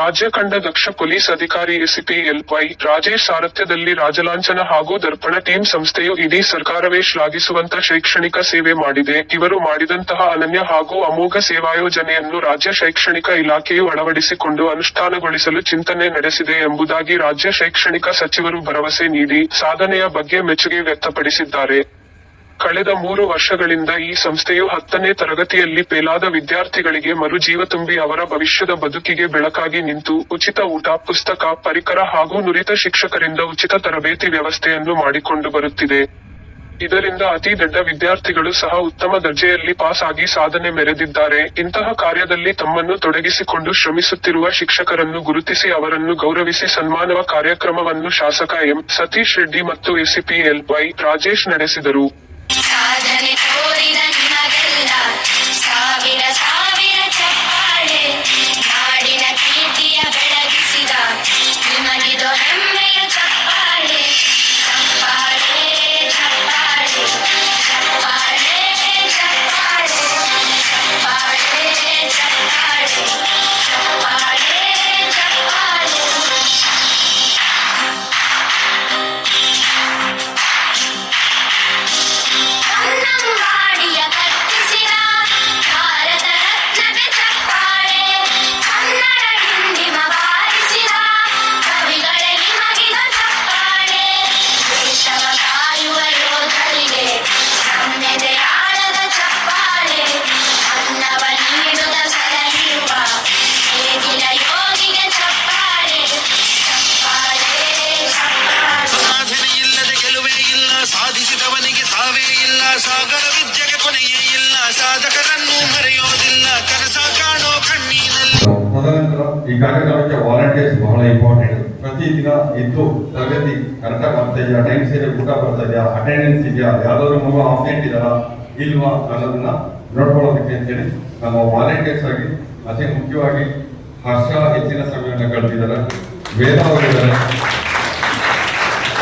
ರಾಜ್ಯ ಕಂಡ ದಕ್ಷ ಪೊಲೀಸ್ ಅಧಿಕಾರಿ ಎಸಿಪಿ ಎಲ್ವೈ ರಾಜೇಶ್ ಸಾರಥ್ಯದಲ್ಲಿ ರಾಜಲಾಂಛನ ಹಾಗೂ ದರ್ಪಣ ಟೀಮ್ ಸಂಸ್ಥೆಯು ಇಡೀ ಸರ್ಕಾರವೇ ಶ್ಲಾಘಿಸುವಂತಹ ಶೈಕ್ಷಣಿಕ ಸೇವೆ ಮಾಡಿದೆ. ಇವರು ಮಾಡಿದಂತಹ ಅನನ್ಯ ಹಾಗೂ ಅಮೋಘ ಸೇವಾಯೋಜನೆಯನ್ನು ರಾಜ್ಯ ಶೈಕ್ಷಣಿಕ ಇಲಾಖೆಯು ಅಳವಡಿಸಿಕೊಂಡು ಅನುಷ್ಠಾನಗೊಳಿಸಲು ಚಿಂತನೆ ನಡೆಸಿದೆ ಎಂಬುದಾಗಿ ರಾಜ್ಯ ಶೈಕ್ಷಣಿಕ ಸಚಿವರು ಭರವಸೆ ನೀಡಿ ಸಾಧನೆಯ ಬಗ್ಗೆ ಮೆಚ್ಚುಗೆ ವ್ಯಕ್ತಪಡಿಸಿದ್ದಾರೆ. ಕಳೆದ ಮೂರು ವರ್ಷಗಳಿಂದ ಈ ಸಂಸ್ಥೆಯು ಹತ್ತನೇ ತರಗತಿಯಲ್ಲಿ ಪೇಲಾದ ವಿದ್ಯಾರ್ಥಿಗಳಿಗೆ ಮರುಜೀವ ತುಂಬಿ ಅವರ ಭವಿಷ್ಯದ ಬದುಕಿಗೆ ಬೆಳಕಾಗಿ ನಿಂತು ಉಚಿತ ಊಟ, ಪುಸ್ತಕ, ಪರಿಕರ ಹಾಗೂ ನುರಿತ ಶಿಕ್ಷಕರಿಂದ ಉಚಿತ ತರಬೇತಿ ವ್ಯವಸ್ಥೆಯನ್ನು ಮಾಡಿಕೊಂಡು ಬರುತ್ತಿದೆ. ಇದರಿಂದ ಅತಿ ದೊಡ್ಡ ವಿದ್ಯಾರ್ಥಿಗಳು ಸಹ ಉತ್ತಮ ದರ್ಜೆಯಲ್ಲಿ ಪಾಸ್ ಆಗಿ ಸಾಧನೆ ಮೆರೆದಿದ್ದಾರೆ. ಇಂತಹ ಕಾರ್ಯದಲ್ಲಿ ತಮ್ಮನ್ನು ತೊಡಗಿಸಿಕೊಂಡು ಶ್ರಮಿಸುತ್ತಿರುವ ಶಿಕ್ಷಕರನ್ನು ಗುರುತಿಸಿ ಅವರನ್ನು ಗೌರವಿಸಿ ಸನ್ಮಾನವ ಕಾರ್ಯಕ್ರಮವನ್ನು ಶಾಸಕ ಎಂ. ಸತೀಶ್ ರೆಡ್ಡಿ ಮತ್ತು ಎಸಿಪಿ ಎಲ್ ವೈ ರಾಜೇಶ್ ನಡೆಸಿದರು. ಸಾಧನೆ ತೋರಿದ ತದನಂತರ ಈ ಕಾರ್ಯಕ್ರಮಕ್ಕೆ ವಾಲಂಟಿಯರ್ಸ್ ಬಹಳ ಇಂಪಾರ್ಟೆಂಟ್ ಪ್ರತಿದಿನ ಇದ್ದು ತರಗತಿ ಕರೆಕ್ಟಾಗಿ ಬರ್ತಾ ಇದೆಯಾ ಟೈಮ್ ಸೇರಿ ಊಟ ಬರ್ತಾ ಇದೆಯಾ ಅಟೆಂಡೆನ್ಸ್ ಇದೆಯಾ, ಯಾವ್ದಾದ್ರು ಮಗು ಆಬ್ಸೆಂಟ್ ಇದಾರಾ ಇಲ್ವಾ ಅನ್ನೋದನ್ನ ನೋಡ್ಕೊಳ್ಳೋದಕ್ಕೆ ಅಂತೇಳಿ ನಮ್ಮ ವಾಲಂಟಿಯರ್ಸ್ ಆಗಿ, ಅತಿ ಮುಖ್ಯವಾಗಿ ಹರ್ಷ ಹೆಚ್ಚಿನ ಸಮಯವನ್ನು ಕಳೆದಿದ್ದಾರೆ. ವೇದ ಅವರಿದ್ದಾರೆ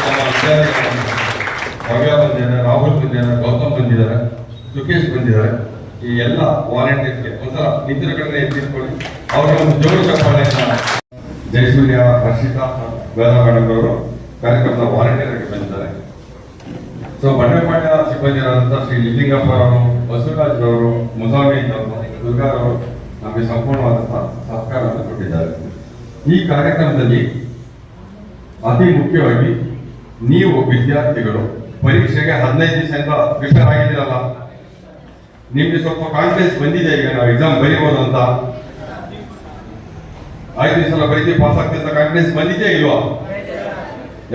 ನಮ್ಮ ಭವ್ಯ ಬಂದಿದ್ದಾರೆ, ರಾಹುಲ್ ಬಂದಿದ್ದಾರೆ, ಗೌತಮ್ ಬಂದಿದ್ದಾರೆ ಸುಖೇಶ್ ಬಂದಿದ್ದಾರೆ. ಈ ಎಲ್ಲ ವಾಲಂಟಿಯರ್ಸ್ಗೆ ಒಂದ್ಸಲ ನಿಂತಿನ ಕಡೆ ಎತ್ತಿಸ್ಕೊಳ್ಳಿ ಅವರ ಒಂದು ಜೋರು ಚಪ್ಪಾಳೆಯನ್ನ ಜಯಸೂರ್ಯ, ಹರ್ಷಿತಾ ಮೇಡಮ್ ಅವರು ಕಾರ್ಯಕ್ರಮದ ವಾಲಂಟಿಯರ್ ಆಗಿ ಬಂದಿದ್ದಾರೆ. ಸೊ ಬಂಡೆಪಾಳ್ಯ ಸಿಬ್ಬಂದಿಯಾದಂತಹ ಶ್ರೀ ಲಿಂಗಪ್ಪ ಅವರು ಬಸವರಾಜ್ ಅವರು ಅವರು ದುರ್ಗಾ ಅವರು ನಮಗೆ ಸಂಪೂರ್ಣವಾದಂತಹ ಸಹಕಾರವನ್ನು ಕೊಟ್ಟಿದ್ದಾರೆ ಈ ಕಾರ್ಯಕ್ರಮದಲ್ಲಿ ಅತಿ ಮುಖ್ಯವಾಗಿ ನೀವು ವಿದ್ಯಾರ್ಥಿಗಳು ಪರೀಕ್ಷೆಗೆ ಹದಿನೈದು ದಿವಸದಿಂದ ಪ್ರಿಪೇರ್ ಆಗಿದ್ದೀರಲ್ಲ, ನಿಮ್ಗೆ ಸ್ವಲ್ಪ ಕಾನ್ಫಿಡೆನ್ಸ್ ಬಂದಿದೆ, ಈಗ ನಾವು ಎಕ್ಸಾಮ್ ಬರೀಬೋದು ಅಂತ ಈ ಸಲ ಬರೀತಿ ಪಾಸ್ ಆಗ್ತಿದ್ದ ಕಾನ್ಫಿಡೆನ್ಸ್ ಬಂದಿದೆಯಾ ಇಲ್ವಾ?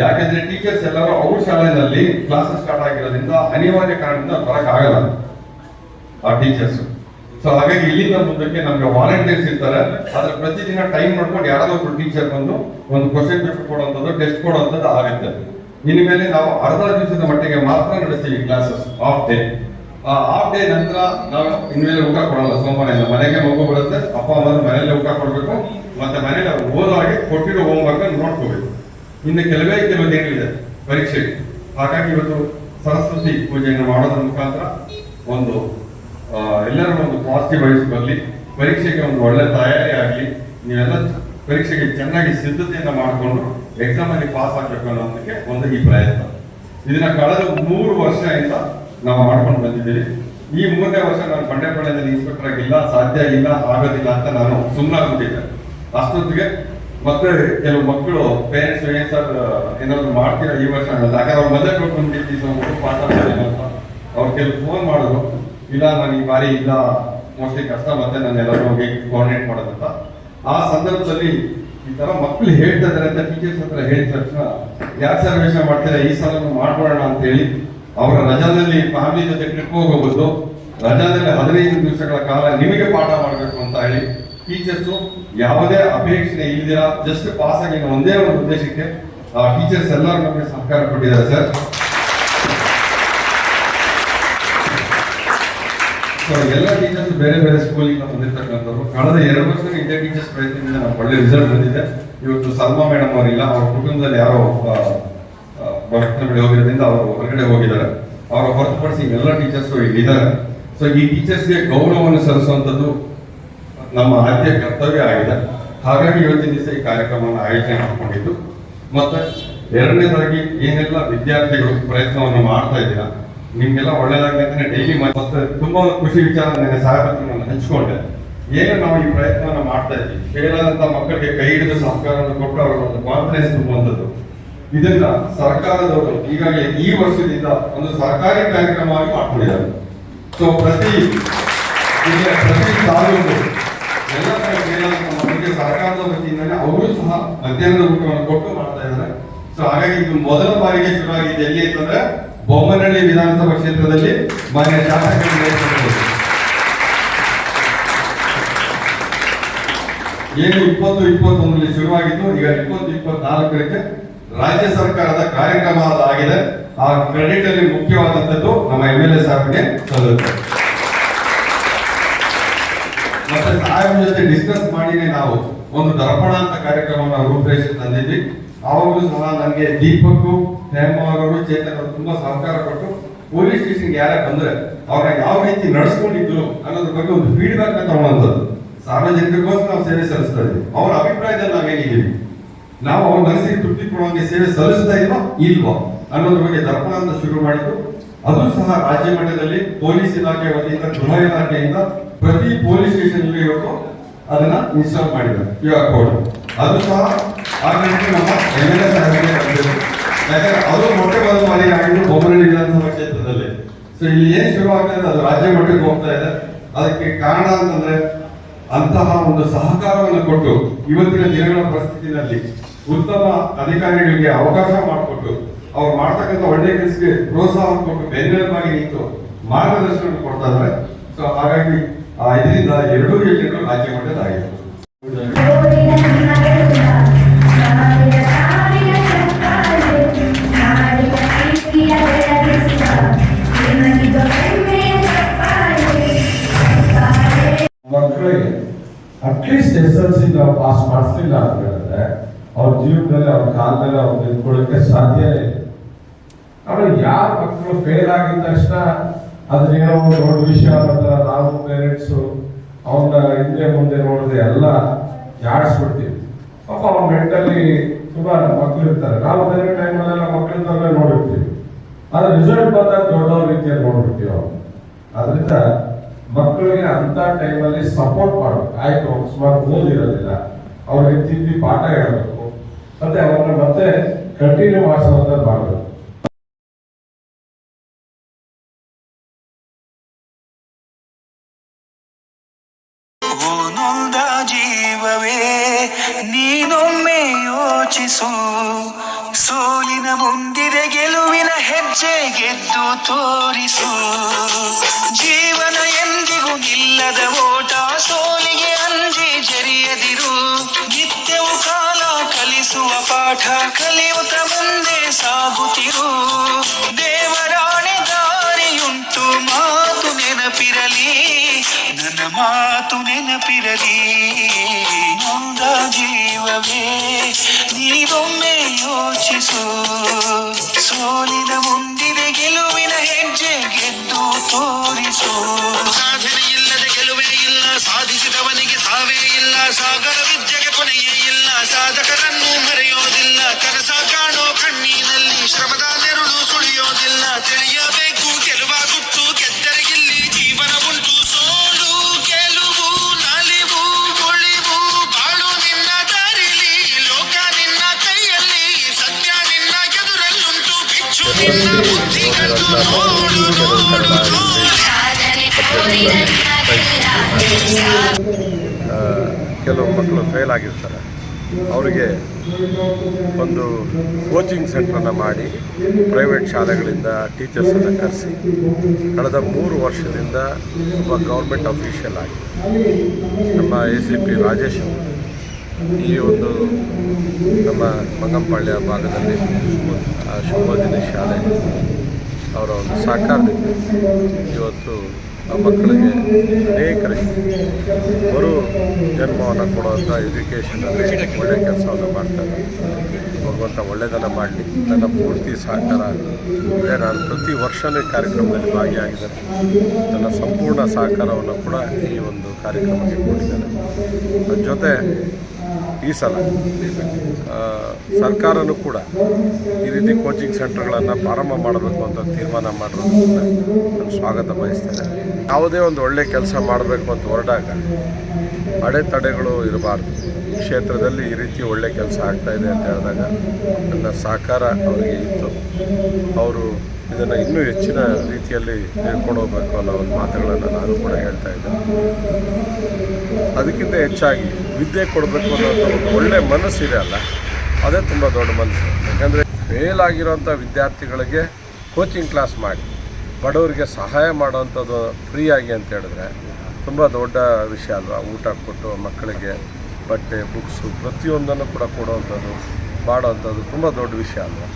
ಯಾಕಂದ್ರೆ ಟೀಚರ್ಸ್ ಎಲ್ಲರೂ ಅವ್ರ ಶಾಲೆಯಲ್ಲಿ ಕ್ಲಾಸಸ್ ಸ್ಟಾರ್ಟ್ ಆಗಿರೋದ್ರಿಂದ ಅನಿವಾರ್ಯ ಕಾರಣದಿಂದ ಬರಕ್ ಆಗಲ್ಲ ಆ ಟೀಚರ್ಸ್ ಸೊ ಹಾಗಾಗಿ ಇಲ್ಲಿಂದ ಮುಂದಕ್ಕೆ ನಮ್ಗೆ ವಾಲಂಟಿಯರ್ಸ್ ಇರ್ತಾರೆ. ಆದ್ರೆ ಪ್ರತಿದಿನ ಟೈಮ್ ನೋಡ್ಕೊಂಡು ಯಾರಾದ್ರೂ ಒಬ್ರು ಟೀಚರ್ ಬಂದು ಒಂದು ಕ್ವಶನ್ ಪೇಪರ್ ಕೊಡುವಂಥದ್ದು ಟೆಸ್ಟ್ ಕೊಡುವಂಥದ್ದು ಆಗುತ್ತೆ. ಇನ್ಮೇಲೆ ನಾವು ಅರ್ಧ ದಿವಸದ ಮಟ್ಟಿಗೆ ಮಾತ್ರ ನಡೆಸ್ತೀವಿ ಕ್ಲಾಸಸ್ ಆಫ್ ಡೇ ಆ ಆಫ್ ಡೇ ನಂತರ ನಾವು ಇನ್ಮೇಲೆ ಊಟ ಕೊಡಲ್ಲ, ಸೋಮವಾರ ಮನೆಗೆ ಮಗು ಬರುತ್ತೆ, ಅಪ್ಪ ಅಮ್ಮ ಮನೆಯಲ್ಲೇ ಊಟ ಕೊಡಬೇಕು. ಮತ್ತೆ ಮನೇಲಿ ಅವ್ರು ಕೊಟ್ಟಿರೋ ಹೋಮ್ ಹೋಮ್ವರ್ಕ್ ನೋಡ್ಕೋಬೇಕು. ಇನ್ನು ಕೆಲವೇ ಕೆಲವು ಏನಿದೆ ಪರೀಕ್ಷೆಗೆ ಹಾಗಾಗಿ ಇವತ್ತು ಸರಸ್ವತಿ ಪೂಜೆಯನ್ನು ಮಾಡೋದ್ರ ಮುಖಾಂತರ ಒಂದು ಎಲ್ಲರೂ ಒಂದು ಪಾಸಿಟಿವ್ ವಯಸ್ಸು ಬರಲಿ. ಪರೀಕ್ಷೆಗೆ ಒಂದು ಒಳ್ಳೆ ತಯಾರಿ ಆಗಲಿ. ನೀವೆಲ್ಲ ಪರೀಕ್ಷೆಗೆ ಚೆನ್ನಾಗಿ ಸಿದ್ಧತೆಯನ್ನು ಮಾಡಿಕೊಂಡು ಎಕ್ಸಾಮಲ್ಲಿ ಪಾಸ್ ಆಗಬೇಕು ಅನ್ನೋದಕ್ಕೆ ಒಂದು ಈ ಪ್ರಯತ್ನ. ಇದನ್ನ ಕಳೆದ ಮೂರು ವರ್ಷದಿಂದ ನಾವು ಮಾಡ್ಕೊಂಡು ಬಂದಿದ್ದೀವಿ. ಈ ಮೂರನೇ ವರ್ಷ ನಾನು ಬಂಡೆಪಾಳ್ಯದಲ್ಲಿ ಇನ್ಸ್ಪೆಕ್ಟರ್ ಆಗಿಲ್ಲ, ಸಾಧ್ಯ ಇಲ್ಲ, ಆಗೋದಿಲ್ಲ ಅಂತ ನಾನು ಸುಮ್ಮನಾಗ್ಬಿಟ್ಟಿದ್ದೆ ಅಷ್ಟೊತ್ತಿಗೆ ಮತ್ತೆ ಕೆಲವು ಮಕ್ಕಳು ಪೇರೆಂಟ್ಸ್ ಏನ್ ಸರ್, ಏನಾದ್ರು ಮಾಡ್ತೀರಾ ಈ ವರ್ಷ? ಯಾಕಂದ್ರೆ ಅವ್ರು ಮದುವೆ ಕೊಟ್ಕೊಂಡು ಪಾಠ ಮಾಡಿಲ್ಲ ಅಂತ. ಅವ್ರು ಕೆಲವು ಫೋನ್ ಮಾಡಿದ್ರು, ಇಲ್ಲ ನಾನು ಈ ಬಾರಿ ಇಲ್ಲ ಮೋಸ್ಟ್ಲಿ ಕಷ್ಟ ಮತ್ತೆ ನಾನು ಎಲ್ಲರೂ ಹೋಗಿ ಕೋಆರ್ಡಿನೇಟ್ ಮಾಡೋದಂತ ಆ ಸಂದರ್ಭದಲ್ಲಿ ಈ ತರ ಮಕ್ಕಳು ಹೇಳ್ತಾ ಇದಾರೆ ಅಂತ ಟೀಚರ್ಸ್ ಹತ್ರ ಹೇಳಿದ ತಕ್ಷಣ, ಯಾಕೆ ಸರ್ ಯೋಚನೆ ಮಾಡ್ತೀರಾ? ಈ ಸಲ ಮಾಡ್ಕೊಳ್ಳೋಣ ಅಂತ ಹೇಳಿ ಅವರ ರಜಾದಲ್ಲಿ ಫ್ಯಾಮಿಲಿ ಜೊತೆ ಟ್ರಿಪ್ ಹೋಗಬಹುದು ರಜಾದಲ್ಲಿ ಹದಿನೈದು ದಿವಸಗಳ ಕಾಲ ನಿಮಗೆ ಪಾಠ ಮಾಡಬೇಕು ಅಂತ ಹೇಳಿ ಟೀಚರ್ಸ್ ಯಾವುದೇ ಅಪೇಕ್ಷೆ ಇಲ್ದಿರ ಜಸ್ಟ್ ಪಾಸ್ ಆಗಿ ಒಂದೇ ಒಂದು ಉದ್ದೇಶಕ್ಕೆ, ಆ ಟೀಚರ್ಸ್ ಎಲ್ಲರೂ ನಮಗೆ ಸಹಕಾರ ಕೊಟ್ಟಿದ್ದಾರೆ ಸರ್. ಸೊ ಎಲ್ಲ ಟೀಚರ್ಸ್ ಬೇರೆ ಬೇರೆ ಸ್ಕೂಲಿಂದ ಬಂದಿರ್ತಕ್ಕಂಥವ್ರು, ಕಳೆದ ಎರಡು ವರ್ಷದಲ್ಲಿ ಇದೇ ಟೀಚರ್ಸ್ ಪ್ರಯತ್ನದಿಂದ ನಮ್ಮ ಒಳ್ಳೆ ರಿಸಲ್ಟ್ ಬಂದಿದೆ. ಇವತ್ತು ಸರ್ಮಾ ಮೇಡಮ್ ಅವರಿಲ್ಲ, ಅವ್ರ ಕುಟುಂಬದಲ್ಲಿ ಯಾರೋ ಭಕ್ತರುಗಳು ಹೋಗಿರೋದ್ರಿಂದ ಅವರು ಹೊರಗಡೆ ಹೋಗಿದ್ದಾರೆ. ಅವರ ಹೊರತುಪಡಿಸಿ ಎಲ್ಲ ಟೀಚರ್ಸ್ ಇಲ್ಲಿದ್ದಾರೆ. ಸೊ ಈ ಟೀಚರ್ಸ್ಗೆ ಗೌರವವನ್ನು ಸಲ್ಲಿಸುವಂಥದ್ದು ನಮ್ಮ ಆದ್ಯ ಕರ್ತವ್ಯ ಆಗಿದೆ. ಹಾಗಾಗಿ ಇವತ್ತಿನ ದಿವಸ ಈ ಕಾರ್ಯಕ್ರಮವನ್ನು ಆಯೋಜನೆ ಮಾಡಿಕೊಂಡಿದ್ದು. ಮತ್ತೆ ಎರಡನೇದಾಗಿ ಏನೆಲ್ಲ ವಿದ್ಯಾರ್ಥಿಗಳು ಪ್ರಯತ್ನವನ್ನು ಮಾಡ್ತಾ ಇದ್ದೀರಾ, ನಿಮ್ಗೆಲ್ಲ ಒಳ್ಳೇದಾಗಲಿ ಡೈಲಿ ಮತ್ತೆ ತುಂಬಾ ಖುಷಿ ವಿಚಾರ ನನಗೆ ಸಾಹೇಬತ್ರ ನಾನು ಹಂಚ್ಕೊಂಡೆ. ಏನು ನಾವು ಈ ಪ್ರಯತ್ನವನ್ನು ಮಾಡ್ತಾ ಇದ್ದೀವಿ? ಆದಂತ ಮಕ್ಕಳಿಗೆ ಕೈ ಹಿಡಿದು ಸಹಕಾರವನ್ನು ಕೊಟ್ಟು ಅವರ ಒಂದು ಕಾನ್ಫಿಡೆನ್ಸ್ ತುಂಬುವಂಥದ್ದು. ಇದನ್ನ ಸರ್ಕಾರದವರು ಈಗಾಗಲೇ ಈ ವರ್ಷದಿಂದ ಒಂದು ಸರ್ಕಾರಿ ಕಾರ್ಯಕ್ರಮವಾಗಿ ಮಾಡ್ಕೊಂಡಿದ್ದಾರೆ. ಸೊ ಪ್ರತಿ ಪ್ರತಿ ತಾಲೂಕು ಎಲ್ಲ ಕಡೆ ಮೇಲಾದಂತ ಮಕ್ಕಳಿಗೆ ಸರ್ಕಾರದ ವತಿಯಿಂದಲೇ ಅವರು ಸಹ ಮಧ್ಯಾಹ್ನದ ಊಟವನ್ನು ಕೊಟ್ಟು ಮಾಡ್ತಾ ಇದ್ದಾರೆ. ಸೊ ಹಾಗಾಗಿ ಇದು ಮೊದಲ ಬಾರಿಗೆ ಶುರುವಾಗಿದೆ. ಎಲ್ಲಿ ಅಂತಂದ್ರೆ ಬೊಮ್ಮನಹಳ್ಳಿ ವಿಧಾನಸಭಾ ಕ್ಷೇತ್ರದಲ್ಲಿ ಮಾನ್ಯ ಶಾಸಕರು. ಏನು ಇಪ್ಪತ್ತು ಇಪ್ಪತ್ತೊಂದರಲ್ಲಿ ಶುರುವಾಗಿದ್ದು ಈಗ ಇಪ್ಪತ್ತು ಇಪ್ಪತ್ನಾಲ್ಕರಕ್ಕೆ ರಾಜ್ಯ ಸರ್ಕಾರದ ಕಾರ್ಯಕ್ರಮ ಆಗಿದೆ. ಆ ಕ್ರೆಡಿಟ್ ಅಲ್ಲಿ ಮುಖ್ಯವಾದಂತದ್ದು ನಮ್ಮ ಎಂ ಎಲ್ ಎ ಸಾಹೇಬ್ಗೆ ಸಲ್ಲುತ್ತೆ. ಮತ್ತೆ ಸಾಹೇಬ್ ಜೊತೆ ಡಿಸ್ಕಸ್ ಮಾಡಿನೇ ನಾವು ಒಂದು ದರ್ಪಣ ಅಂತ ಕಾರ್ಯಕ್ರಮವನ್ನು ರೂಪರೇಷೆ ತಂದಿದ್ವಿ. ಅವಾಗಲೂ ಸಹ ನನಗೆ ದೀಪಕ್ಕು, ಹೇಮ ಅವರು ಚೇತನ್ ಅವರು ತುಂಬಾ ಸಹಕಾರ ಕೊಟ್ಟು ಪೊಲೀಸ್ ಸ್ಟೇಷನ್ಗೆ ಯಾರೇ ಬಂದ್ರೆ ಅವ್ರನ್ನ ಯಾವ ರೀತಿ ನಡೆಸ್ಕೊಂಡಿದ್ರು ಅನ್ನೋದ್ರ ಬಗ್ಗೆ ಒಂದು ಫೀಡ್ಬ್ಯಾಕ್ ತಗೊಳ್ಳೋದು ಸಾರ್ವಜನಿಕರಿಗೋಸ್ಕರ ನಾವು ಸೇವೆ ಸಲ್ಲಿಸ್ತಾ ಇದ್ವಿ. ಅವ್ರ ಅಭಿಪ್ರಾಯದಲ್ಲಿ ನಾವೇನಿದ್ದೀವಿ ನಾವು ಅವ್ರ ಮನಸ್ಸಿಗೆ ತೃಪ್ತಿ ಕೊಡುವಂಗೆ ಸೇವೆ ಸಲ್ಲಿಸ್ತಾ ಇಲ್ವಾ? ಇಲ್ವಾ? ಅನ್ನೋದ್ರ ಬಗ್ಗೆ ದರ್ಪಣ ಅಂತ ಶುರು ಮಾಡಿದ್ದು. ಅದು ಸಹ ರಾಜ್ಯ ಮಟ್ಟದಲ್ಲಿ ಪೊಲೀಸ್ ಇಲಾಖೆ ವತಿಯಿಂದ, ಗೃಹ ಇಲಾಖೆಯಿಂದ ಪ್ರತಿ ಪೊಲೀಸ್ ಸ್ಟೇಷನ್ ಇವತ್ತು ಅದನ್ನ ಇನ್ಸ್ಟಾಲ್ ಮಾಡಿದ್ದಾರೆ. Q R code. ಅದು ಸಹ ಆ ನಮ್ಮ ಎಂ ಎಲ್ ಅವರು ಮೊಟ್ಟೆ ಮೊದಲು ಮನೆ ಆಗಿದ್ದು ಬೊಮ್ಮನಹಳ್ಳಿ ವಿಧಾನಸಭಾ ಕ್ಷೇತ್ರದಲ್ಲಿ. ಸೊ ಇಲ್ಲಿ ಏನ್ ಶುರು ಆಗ್ತಾ ಇದೆ, ಅದು ರಾಜ್ಯ ಮಟ್ಟಕ್ಕೆ ಹೋಗ್ತಾ ಇದೆ. ಅದಕ್ಕೆ ಕಾರಣ ಅಂತಂದ್ರೆ ಅಂತಹ ಒಂದು ಸಹಕಾರವನ್ನು ಕೊಟ್ಟು ಇವತ್ತಿನ ದಿನಗಳ ಪರಿಸ್ಥಿತಿನಲ್ಲಿ ಉತ್ತಮ ಅಧಿಕಾರಿಗಳಿಗೆ ಅವಕಾಶ ಮಾಡಿಕೊಟ್ಟು, ಅವ್ರು ಮಾಡ್ತಕ್ಕಂಥ ಒಳ್ಳೆಯ ಕೆಲಸಕ್ಕೆ ಪ್ರೋತ್ಸಾಹ ಕೊಟ್ಟು ಬೆನ್ನೆಲುಬಾಗಿ ನಿಂತು ಮಾರ್ಗದರ್ಶನ ಕೊಡ್ತಾ ಇದ್ದಾರೆ. ಸೊ ಹಾಗಾಗಿ ಇದರಿಂದ ಎರಡೂ ಯೋಜನೆಗಳು ರಾಜ್ಯ ಮಟ್ಟದಾಗಿದೆ ಮಕ್ಕಳಿಗೆ at least S L C pass ಮಾಡಿಸ್ಲಿಲ್ಲ ಅಂತ ಹೇಳಿದ್ರೆ, ಅವ್ರ ಜೀವನದಲ್ಲಿ, ಅವ್ರ ಕಾಲದಲ್ಲಿ ಅವ್ರು ನಿಂತ್ಕೊಳ್ಳಿಕ್ಕೆ ಸಾಧ್ಯ ಇಲ್ಲ. ಆಮೇಲೆ ಯಾರ ಮಕ್ಕಳು ಫೇಲ್ ಆಗಿದ ತಕ್ಷಣ ಅದನ್ನೇನೋ ಒಂದು ದೊಡ್ಡ ವಿಷಯ ಅನ್ನೋ ನಾವು ಪೇರೆಂಟ್ಸು ಅವನ್ನ ಹಿಂದೆ ಮುಂದೆ ನೋಡದೆ ಎಲ್ಲ ಜಾಡಿಸ್ಬಿಡ್ತೀವಿ ಪಾಪ ಅವ್ನ ಮೆಂಟಲಿ ತುಂಬಾ ಮಕ್ಕಳು ಇರ್ತಾರೆ. ನಾವು ಬೇರೆ ಟೈಮಲ್ಲೆಲ್ಲ ಮಕ್ಕಳನ್ನೆಲ್ಲ ನೋಡಿರ್ತೀವಿ. ಆದ್ರೆ ರಿಸಲ್ಟ್ ಬಂದಾಗ ದೊಡ್ಡವ್ರ ರೀತಿಯಲ್ಲಿ ನೋಡ್ಬಿಡ್ತೀವಿ ಅವ್ರು. ಅದರಿಂದ ಮಕ್ಕಳಿಗೆ ಅಂತ ಟೈಮಲ್ಲಿ ಸಪೋರ್ಟ್ ಮಾಡಬೇಕು. ಆಯ್ತು ಸುಮಾರು ಓದಿರೋದಿಲ್ಲ. ಅವ್ರಿಗೆ ತಿದ್ದಿ ಪಾಠ ಹೇಳಬೇಕು. ಮತ್ತೆ ಅವ್ರನ್ನ ಮತ್ತೆ ಕಂಟಿನ್ಯೂ ಮಾಡಿಸೋದನ್ನ ಮಾಡಬೇಕು. ನೊಂದ ಜೀವವೇ, ನೀನೊಮ್ಮೆ ಯೋಚಿಸು. ಸೋಲಿನ ಮುಂದಿದೆ, ಗೆಲುವಿನ ಹೆಜ್ಜೆ ಗೆದ್ದು ತೋರಿಸು. ಜೀವನ ಎಂದಿಗೂ ನಿಲ್ಲದ ಓಟ ಸೋಲಿಗೆ ನೆನಪಿರಲಿ ನೊಂದ ಜೀವವೇ ನೀವೊಮ್ಮೆ ಯೋಚಿಸು. ಸೋಲಿನ ಮುಂದಿದೆ ಗೆಲುವಿನ ಹೆಜ್ಜೆ ಗೆದ್ದು ತೋರಿಸು. ಸಾಧನೆ ಇಲ್ಲದೆ ಗೆಲುವೇ ಇಲ್ಲ, ಸಾಧಿಸಿದವನಿಗೆ ಸಾವೇ ಇಲ್ಲ, ಸಾಗರ ವಿದ್ಯೆಗೆ ಕೊನೆಯೇ ಇಲ್ಲ ಸಾಧಕರನ್ನು ಮರೆಯೋದಿಲ್ಲ, ಕನಸ ಕಾಣೋ ಕಣ್ಣಿನಲ್ಲಿ ಶ್ರಮದ ಕೆಲವು ಮಕ್ಕಳು ಫೇಲ್ ಆಗಿರ್ತಾರೆ. ಅವರಿಗೆ ಒಂದು ಕೋಚಿಂಗ್ ಸೆಂಟ್ರನ್ನು ಮಾಡಿ ಪ್ರೈವೇಟ್ ಶಾಲೆಗಳಿಂದ ಟೀಚರ್ಸನ್ನು ಕರೆಸಿ ಕಳೆದ ಮೂರು ವರ್ಷದಿಂದ ಒಬ್ಬ ಗೌರ್ಮೆಂಟ್ ಅಫಿಷಿಯಲ್ ಆಗಿ ನಮ್ಮ ಎ ಸಿ ಪಿ ರಾಜೇಶ್ ಈ ಒಂದು ನಮ್ಮ ಮಂಗಂಪಾಳ್ಯ ಭಾಗದಲ್ಲಿ ಶುಭೋದಿನ ಶಾಲೆ ಅವರ ಒಂದು ಸಹಕಾರದಿಂದ ಇವತ್ತು ಮಕ್ಕಳಿಗೆ ಅನೇಕ ಮರು ಜನ್ಮವನ್ನು ಕೊಡುವಂಥ ಎಜುಕೇಷನ್ ಒಳ್ಳೆಯ ಕೆಲಸವನ್ನು ಮಾಡ್ತಾರೆ. ಭಗವಂತ ಒಳ್ಳೆಯದನ್ನು ಮಾಡಲಿ. ನನ್ನ ಪೂರ್ತಿ ಸಹಕಾರ ಇದೆ. ನಾನು ಪ್ರತಿ ವರ್ಷವೇ ಕಾರ್ಯಕ್ರಮದಲ್ಲಿ ಭಾಗಿಯಾಗಿದ್ದೇನೆ. ನನ್ನ ಸಂಪೂರ್ಣ ಸಹಕಾರವನ್ನು ಕೂಡ ಈ ಒಂದು ಕಾರ್ಯಕ್ರಮಕ್ಕೆ ಕೊಟ್ಟಿದ್ದೇನೆ. ಜೊತೆ ಈ ಸಲ ಸರ್ಕಾರನೂ ಕೂಡ ಈ ರೀತಿ ಕೋಚಿಂಗ್ ಸೆಂಟರ್ಗಳನ್ನು ಪ್ರಾರಂಭ ಮಾಡಬೇಕು ಅಂತ ತೀರ್ಮಾನ ಮಾಡಿರೋದ್ರಿಂದ ನಾನು ಸ್ವಾಗತ ಬಯಸ್ತೇನೆ. ಯಾವುದೇ ಒಂದು ಒಳ್ಳೆಯ ಕೆಲಸ ಮಾಡಬೇಕು ಅಂತ ಹೊರಟಾಗ ಅಡೆತಡೆಗಳು ಇರಬಾರ್ದು. ಕ್ಷೇತ್ರದಲ್ಲಿ ಈ ರೀತಿ ಒಳ್ಳೆ ಕೆಲಸ ಆಗ್ತಾ ಇದೆ ಅಂತ ಹೇಳಿದಾಗ ನನ್ನ ಸಹಕಾರ ಅವರಿಗೆ ಇತ್ತು. ಅವರು ಇದನ್ನು ಇನ್ನೂ ಹೆಚ್ಚಿನ ರೀತಿಯಲ್ಲಿ ಹೇಳ್ಕೊಂಡು ಹೋಗಬೇಕು ಅನ್ನೋ ಒಂದು ಮಾತುಗಳನ್ನು ನಾನು ಕೂಡ ಹೇಳ್ತಾ ಇದ್ದೆ ಅದಕ್ಕಿಂತ ಹೆಚ್ಚಾಗಿ ವಿದ್ಯೆ ಕೊಡಬೇಕು ಅನ್ನೋಂಥ ಒಂದು ಒಳ್ಳೆ ಮನಸ್ಸಿದೆ ಅಲ್ಲ, ಅದೇ ತುಂಬ ದೊಡ್ಡ ಮನಸ್ಸು. ಯಾಕಂದರೆ ಫೇಲ್ ಆಗಿರೋಂಥ ವಿದ್ಯಾರ್ಥಿಗಳಿಗೆ ಕೋಚಿಂಗ್ ಕ್ಲಾಸ್ ಮಾಡಿ, ಬಡವರಿಗೆ ಸಹಾಯ ಮಾಡೋವಂಥದ್ದು ಫ್ರೀಯಾಗಿ ಅಂತ ಹೇಳಿದ್ರೆ ತುಂಬ ದೊಡ್ಡ ವಿಷಯ ಅಲ್ವಾ? ಊಟ ಕೊಟ್ಟು ಮಕ್ಕಳಿಗೆ ಬಟ್ಟೆ ಬುಕ್ಸು ಪ್ರತಿಯೊಂದನ್ನು ಕೂಡ ಕೊಡುವಂಥದ್ದು ಮಾಡೋವಂಥದ್ದು ತುಂಬ ದೊಡ್ಡ ವಿಷಯ ಅಲ್ವಾ?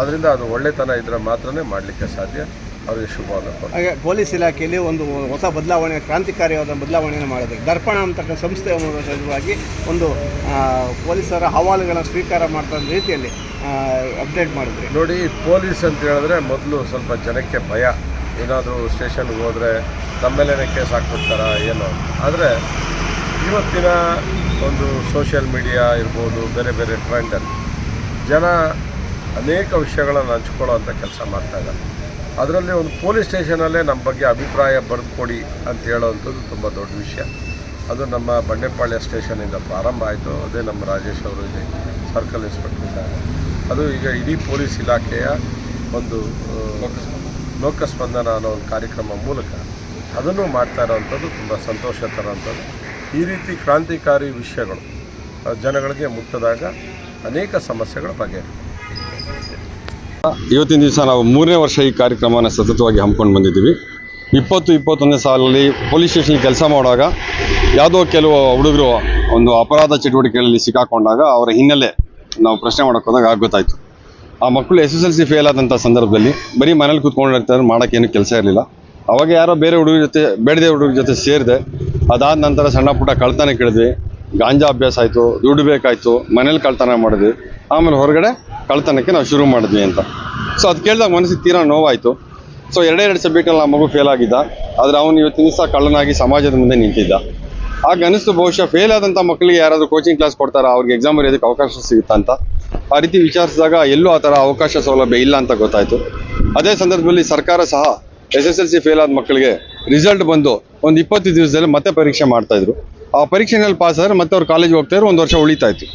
ಅದರಿಂದ ಅದು ಒಳ್ಳೆತನ ಇದ್ದರೆ ಮಾತ್ರ ಮಾಡಲಿಕ್ಕೆ ಸಾಧ್ಯ. ಅವರಿಗೆ ಶುಭವಾದ ಪೊಲೀಸ್ ಇಲಾಖೆಯಲ್ಲಿ ಒಂದು ಹೊಸ ಬದಲಾವಣೆ ಕ್ರಾಂತಿಕಾರಿಯಾದ ಬದಲಾವಣೆಯನ್ನು ಮಾಡಿದೆ. ದರ್ಪಣ ಅಂತಕ್ಕಂಥ ಸಂಸ್ಥೆಯ ಮೂಲಕವಾಗಿ ಒಂದು ಪೊಲೀಸರ ಹವಾಲುಗಳನ್ನು ಸ್ವೀಕಾರ ಮಾಡ್ತಾ ರೀತಿಯಲ್ಲಿ ಅಪ್ಡೇಟ್ ಮಾಡಿದ್ರಿ. ನೋಡಿ ಪೊಲೀಸ್ ಅಂತ ಹೇಳಿದ್ರೆ ಮೊದಲು ಸ್ವಲ್ಪ ಜನಕ್ಕೆ ಭಯ. ಏನಾದರೂ ಸ್ಟೇಷನ್ಗೆ ಹೋದರೆ ನಮ್ಮೇಲೆ ಕೇಸ್ ಹಾಕ್ಬಿಡ್ತಾರ ಏನೋ. ಆದರೆ ಇವತ್ತಿನ ಒಂದು ಸೋಷಿಯಲ್ ಮೀಡಿಯಾ ಇರ್ಬೋದು ಬೇರೆ ಬೇರೆ ಟ್ರೆಂಡಲ್ಲಿ ಜನ ಅನೇಕ ವಿಷಯಗಳನ್ನು ಹಂಚ್ಕೊಳ್ಳೋ ಅಂಥ ಕೆಲಸ ಮಾಡ್ತಾ ಇದ್ದಾರೆ. ಅದರಲ್ಲಿ ಒಂದು ಪೊಲೀಸ್ ಸ್ಟೇಷನಲ್ಲೇ ನಮ್ಮ ಬಗ್ಗೆ ಅಭಿಪ್ರಾಯ ಬರೆದುಕೊಡಿ ಅಂತ ಹೇಳೋವಂಥದ್ದು ತುಂಬ ದೊಡ್ಡ ವಿಷಯ. ಅದು ನಮ್ಮ ಬಂಡೆಪಾಳ್ಯ ಸ್ಟೇಷನಿಂದ ಪ್ರಾರಂಭ ಆಯಿತು. ಅದೇ ನಮ್ಮ ರಾಜೇಶ್ ಅವರು ಇದೆ ಸರ್ಕಲ್ ಇನ್ಸ್ಪೆಕ್ಟರ್ ಇದ್ದಾರೆ. ಅದು ಈಗ ಇಡೀ ಪೊಲೀಸ್ ಇಲಾಖೆಯ ಒಂದು ಲೋಕಸ್ಪಂದನ ಅನ್ನೋ ಒಂದು ಕಾರ್ಯಕ್ರಮ ಮೂಲಕ ಅದನ್ನು ಮಾಡ್ತಾ ಇರೋವಂಥದ್ದು ತುಂಬ ಸಂತೋಷ ತರೋವಂಥದ್ದು ಈ ರೀತಿ ಕ್ರಾಂತಿಕಾರಿ ವಿಷಯಗಳು ಜನಗಳಿಗೆ ಮುಟ್ಟದಾಗ ಅನೇಕ ಸಮಸ್ಯೆಗಳು ಬಗೆಹರಿಯುತ್ತೆ ಇವತ್ತಿನ ದಿವಸ ನಾವು ಮೂರನೇ ವರ್ಷ ಈ ಕಾರ್ಯಕ್ರಮನ ಸತತವಾಗಿ ಹಮ್ಮಿಕೊಂಡು ಬಂದಿದ್ದೀವಿ. ಇಪ್ಪತ್ತು, ಇಪ್ಪತ್ತೊಂದನೇ ಸಾಲಲ್ಲಿ ಪೊಲೀಸ್ ಸ್ಟೇಷನ್ ಕೆಲಸ ಮಾಡುವಾಗ ಯಾವುದೋ ಕೆಲವು ಹುಡುಗರು ಒಂದು ಅಪರಾಧ ಚಟುವಟಿಕೆಗಳಲ್ಲಿ ಸಿಕ್ಕಾಕೊಂಡಾಗ ಅವರ ಹಿನ್ನೆಲೆ ನಾವು ಪ್ರಶ್ನೆ ಮಾಡೋಕೆ ಹೋದಾಗ ಗೊತ್ತಾಯಿತು. ಆ ಮಕ್ಕಳು S S L C fail ಆದಂಥ ಸಂದರ್ಭದಲ್ಲಿ ಬರೀ ಮನೇಲಿ ಕೂತ್ಕೊಂಡಿರ್ತಾರೆ ಮಾಡೋಕ್ಕೇನು ಕೆಲಸ ಇರಲಿಲ್ಲ. ಅವಾಗ ಯಾರೋ ಬೇರೆ ಹುಡುಗರ ಜೊತೆ, ಬೇಡದೆ ಹುಡುಗರ ಜೊತೆ ಸೇರಿದೆ. ಅದಾದ ನಂತರ ಸಣ್ಣ ಪುಟ್ಟ ಕಳ್ತನ ಕೇಳಿದ್ವಿ. ಗಾಂಜಾ ಅಭ್ಯಾಸ ಆಯಿತು, ದುಡ್ಡು ಬೇಕಾಯಿತು, ಮನೇಲಿ ಕಳ್ತನ ಮಾಡಿದ್ವಿ. ಆಮೇಲೆ ಹೊರಗಡೆ ಕಳ್ತನಕ್ಕೆ ನಾವು ಶುರು ಮಾಡಿದ್ವಿ ಅಂತ. ಸೊ ಅದು ಕೇಳಿದಾಗ ಮನಸ್ಸಿಗೆ ತೀರಾ ನೋವಾಯಿತು. ಸೊ ಎರಡೇ ಎರಡು ಸಬ್ಜೆಕ್ಟಲ್ಲಿ ಆ ಮಗು ಫೇಲ್ ಆಗಿದ್ದ. ಆದರೆ ಅವನು ಇವತ್ತಿನ ದಿವಸ ಕಳ್ಳನಾಗಿ ಸಮಾಜದ ಮುಂದೆ ನಿಂತಿದ್ದ. ಆಗ ಅನಿಸ್ತು ಬಹುಶಃ ಫೇಲ್ ಆದಂಥ ಮಕ್ಕಳಿಗೆ ಯಾರಾದರೂ ಕೋಚಿಂಗ್ ಕ್ಲಾಸ್ ಕೊಡ್ತಾರಾ? ಅವ್ರಿಗೆ ಎಕ್ಸಾಮ್ ಬರೆಯೋದಕ್ಕೆ ಅವಕಾಶ ಸಿಗುತ್ತಾ ಅಂತ. ಆ ರೀತಿ ವಿಚಾರಿಸಿದಾಗ ಎಲ್ಲೂ ಆ ಥರ ಅವಕಾಶ ಸೌಲಭ್ಯ ಇಲ್ಲ ಅಂತ ಗೊತ್ತಾಯಿತು. ಅದೇ ಸಂದರ್ಭದಲ್ಲಿ ಸರ್ಕಾರ ಸಹ S S L C fail ಆದ ಮಕ್ಕಳಿಗೆ ರಿಸಲ್ಟ್ ಬಂದು ಒಂದು ಇಪ್ಪತ್ತು ದಿವಸದಲ್ಲಿ ಮತ್ತೆ ಪರೀಕ್ಷೆ ಮಾಡ್ತಾಯಿದ್ರು ಆ ಪರೀಕ್ಷೆನಲ್ಲಿ ಪಾಸ್ ಆದರೆ ಮತ್ತೆ ಅವ್ರು ಕಾಲೇಜ್ಗೆ ಹೋಗ್ತಾಯಿದ್ರು ಒಂದು ವರ್ಷ ಉಳಿತಾಯಿತ್ತು